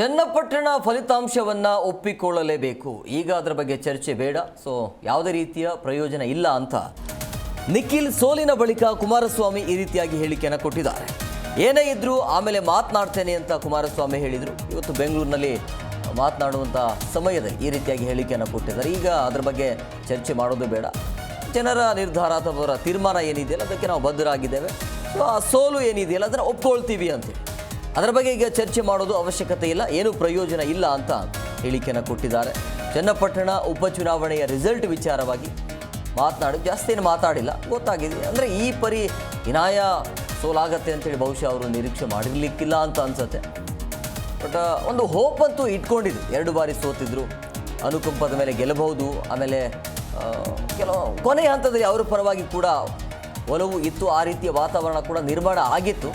ಚನ್ನಪಟ್ಟಣ ಫಲಿತಾಂಶವನ್ನ ಒಪ್ಪಿಕೊಳ್ಳಲೇಬೇಕು. ಈಗ ಅದರ ಬಗ್ಗೆ ಚರ್ಚೆ ಬೇಡ. ಸೊ ಯಾವುದೇ ರೀತಿಯ ಪ್ರಯೋಜನ ಇಲ್ಲ ಅಂತ ನಿಖಿಲ್ ಸೋಲಿನ ಬಳಿಕ ಕುಮಾರಸ್ವಾಮಿ ಈ ರೀತಿಯಾಗಿ ಹೇಳಿಕೆಯನ್ನು ಕೊಟ್ಟಿದ್ದಾರೆ. ಏನೇ ಇದ್ದರೂ ಆಮೇಲೆ ಮಾತನಾಡ್ತೇನೆ ಅಂತ ಕುಮಾರಸ್ವಾಮಿ ಹೇಳಿದರು. ಇವತ್ತು ಬೆಂಗಳೂರಿನಲ್ಲಿ ಮಾತನಾಡುವಂಥ ಸಮಯದಲ್ಲಿ ಈ ರೀತಿಯಾಗಿ ಹೇಳಿಕೆಯನ್ನು ಕೊಟ್ಟಿದ್ದಾರೆ. ಈಗ ಅದರ ಬಗ್ಗೆ ಚರ್ಚೆ ಮಾಡೋದು ಬೇಡ. ಜನರ ನಿರ್ಧಾರ ಅಥವಾ ಅವರ ತೀರ್ಮಾನ ಏನಿದೆಯಲ್ಲ, ಅದಕ್ಕೆ ನಾವು ಬದ್ಧರಾಗಿದ್ದೇವೆ. ಸೊ ಆ ಸೋಲು ಏನಿದೆಯಲ್ಲ, ಅದನ್ನು ಒಪ್ಕೊಳ್ತೀವಿ ಅಂತೇಳಿ ಅದರ ಬಗ್ಗೆ ಈಗ ಚರ್ಚೆ ಮಾಡೋದು ಅವಶ್ಯಕತೆ ಇಲ್ಲ, ಏನು ಪ್ರಯೋಜನ ಇಲ್ಲ ಅಂತ ಹೇಳಿಕೆಯನ್ನು ಕೊಟ್ಟಿದ್ದಾರೆ. ಚನ್ನಪಟ್ಟಣ ಉಪಚುನಾವಣೆಯ ರಿಸಲ್ಟ್ ವಿಚಾರವಾಗಿ ಮಾತನಾಡಿ ಜಾಸ್ತಿ ಏನು ಮಾತಾಡಿಲ್ಲ, ಗೊತ್ತಾಗಿದೆ. ಅಂದರೆ ಈ ಪರಿ ವಿನಾಯ ಸೋಲಾಗತ್ತೆ ಅಂತೇಳಿ ಬಹುಶಃ ಅವರು ನಿರೀಕ್ಷೆ ಮಾಡಿರಲಿಕ್ಕಿಲ್ಲ ಅಂತ ಅನಿಸುತ್ತೆ. ಬಟ್ ಒಂದು ಹೋಪ್ ಅಂತೂ ಇಟ್ಕೊಂಡಿದ್ರು ಎರಡು ಬಾರಿ ಸೋತಿದ್ರು, ಅನುಕಂಪದ ಮೇಲೆ ಗೆಲ್ಲಬಹುದು, ಆಮೇಲೆ ಕೆಲವು ಕೊನೆಯ ಹಂತದಲ್ಲಿ ಅವರ ಪರವಾಗಿ ಕೂಡ ಒಲವು ಇತ್ತು. ಆ ರೀತಿಯ ವಾತಾವರಣ ಕೂಡ ನಿರ್ಮಾಣ ಆಗಿತ್ತು.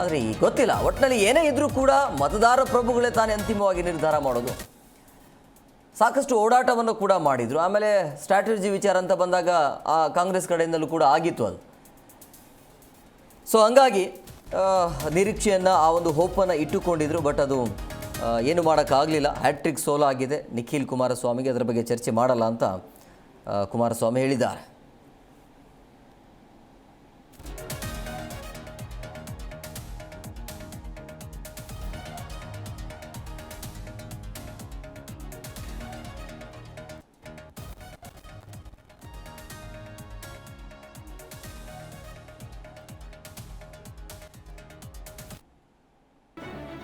ಆದರೆ ಈಗ ಗೊತ್ತಿಲ್ಲ. ಒಟ್ಟಿನಲ್ಲಿ ಏನೇ ಇದ್ರೂ ಕೂಡ ಮತದಾರ ಪ್ರಭುಗಳೇ ತಾನೇ ಅಂತಿಮವಾಗಿ ನಿರ್ಧಾರ ಮಾಡೋದು. ಸಾಕಷ್ಟು ಓಡಾಟವನ್ನು ಕೂಡ ಮಾಡಿದರು. ಆಮೇಲೆ ಸ್ಟ್ರಾಟಜಿ ವಿಚಾರ ಅಂತ ಬಂದಾಗ ಆ ಕಾಂಗ್ರೆಸ್ ಕಡೆಯಿಂದಲೂ ಕೂಡ ಆಗಿತ್ತು ಅದು. ಸೊ ಹಂಗಾಗಿ ನಿರೀಕ್ಷೆಯನ್ನು, ಆ ಒಂದು ಹೋಪನ್ನು ಇಟ್ಟುಕೊಂಡಿದ್ರು ಬಟ್ ಅದು ಏನು ಮಾಡೋಕ್ಕಾಗಲಿಲ್ಲ. ಹ್ಯಾಟ್ರಿಕ್ ಸೋಲೋ ಆಗಿದೆ ನಿಖಿಲ್ ಕುಮಾರಸ್ವಾಮಿಗೆ ಅದರ ಬಗ್ಗೆ ಚರ್ಚೆ ಮಾಡಲ್ಲ ಅಂತ ಕುಮಾರಸ್ವಾಮಿ ಹೇಳಿದ್ದಾರೆ.